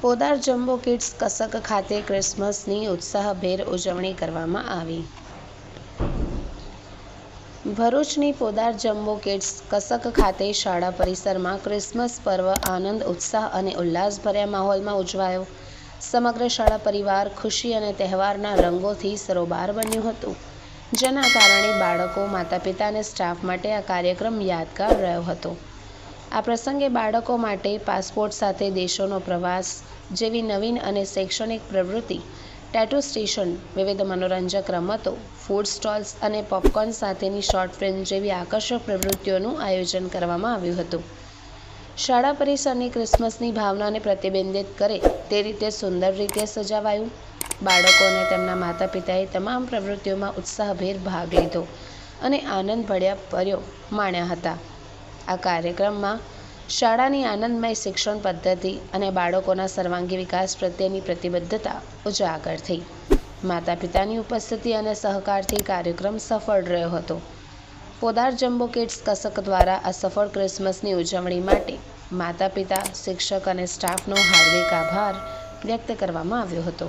Podar jumbo kids કસક ખાતે ક્રિસમસની ઉત્સાહભેર ઉજવણી કરવામાં આવી. ભરૂચની પોદાર જમ્બો કિડ્સ કસક ખાતે શાળા પરિસરમાં ક્રિસમસ પર્વ આનંદ, ઉત્સાહ અને ઉલ્લાસભર્યા માહોલમાં ઉજવાયો. સમગ્ર શાળા પરિવાર ખુશી અને તહેવારના રંગોથી સરોબાર બન્યું હતું. જેના કારણે બાળકો માતા પિતા અને સ્ટાફ માટે આ કાર્યક્રમ યાદગાર રહ્યો હતો. આ પ્રસંગે બાળકો માટે પાસપોર્ટ સાથે દેશોનો પ્રવાસ, જેવી નવીન અને શૈક્ષણિક પ્રવૃત્તિ ટેટુ સ્ટેશન વિવિધ મનોરંજક રમતો ફૂડ સ્ટોલ્સ અને પોપકોર્ન સાથેની શોર્ટ ફિલ્મ જેવી આકર્ષક પ્રવૃત્તિઓનું આયોજન કરવામાં આવ્યું હતું. શાળા પરિસરની ક્રિસમસની ભાવનાને પ્રતિબિંબિત કરે તે રીતે સુંદર રીતે સજાવાયું. બાળકો અને તેમના માતા પિતાએ તમામ પ્રવૃત્તિઓમાં ઉત્સાહભેર ભાગ લીધો અને આનંદ ભળ્યા પર્યો માણ્યા હતા. આ કાર્યક્રમમાં શાળાની આનંદમય શિક્ષણ પદ્ધતિ અને બાળકોના સર્વાંગી વિકાસ પ્રત્યેની પ્રતિબદ્ધતા ઉજાગર થઈ. માતા પિતાની ઉપસ્થિતિ અને સહકારથી કાર્યક્રમ સફળ રહ્યો હતો. પોદાર જમ્બો કિડ્સ કસક દ્વારા આ સફળ ક્રિસમસની ઉજવણી માટે માતા પિતા શિક્ષક અને સ્ટાફનો હાર્દિક આભાર વ્યક્ત કરવામાં આવ્યો હતો.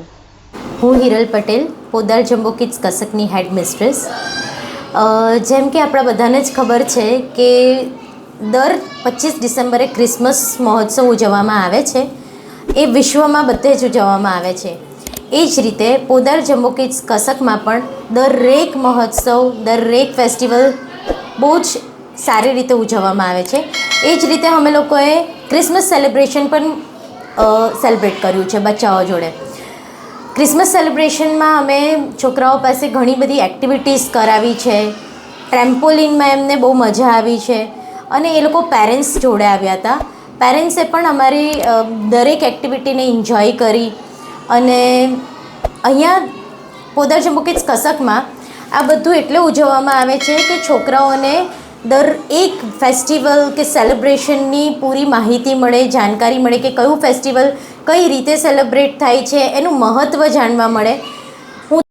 હું હિરલ પટેલ, પોદાર જમ્બો કિડ્સ કસકની હેડ મિસ્ટ્રેસ જેમ કે આપણા બધાને જ ખબર છે કે દર પચીસ ડિસેમ્બરે ક્રિસમસ મહોત્સવ ઉજવવામાં આવે છે. એ વિશ્વમાં બધે જ ઉજવવામાં આવે છે. એ જ રીતે પોદાર જમ્મુ કિડ્સ કસકમાં પણ દરેક મહોત્સવ, દરેક ફેસ્ટિવલ બહુ જ સારી રીતે ઉજવવામાં આવે છે. એ જ રીતે અમે લોકોએ ક્રિસમસ સેલિબ્રેશન પણ સેલિબ્રેટ કર્યું છે બચ્ચાઓ જોડે. ક્રિસમસ સેલિબ્રેશનમાં અમે છોકરાઓ પાસે ઘણી બધી એક્ટિવિટીઝ કરાવી છે. ટ્રેમ્પોલિનમાં એમને બહુ મજા આવી છે. અને એ લોકો પેરેન્ટ્સ જોડે આવ્યા હતા. પેરેન્ટ્સે પણ અમારી દરેક એક્ટિવિટીને એન્જોય કરી અને અહીંયા પોદર જમ્બુકીસ કસકમાં આ બધું એટલે ઉજવવામાં આવે છે કે છોકરાઓને દર એક ફેસ્ટિવલ કે સેલિબ્રેશનની પૂરી માહિતી મળે, જાણકારી મળે કે કયું ફેસ્ટિવલ કઈ રીતે સેલિબ્રેટ થાય છે, એનું મહત્ત્વ જાણવા મળે.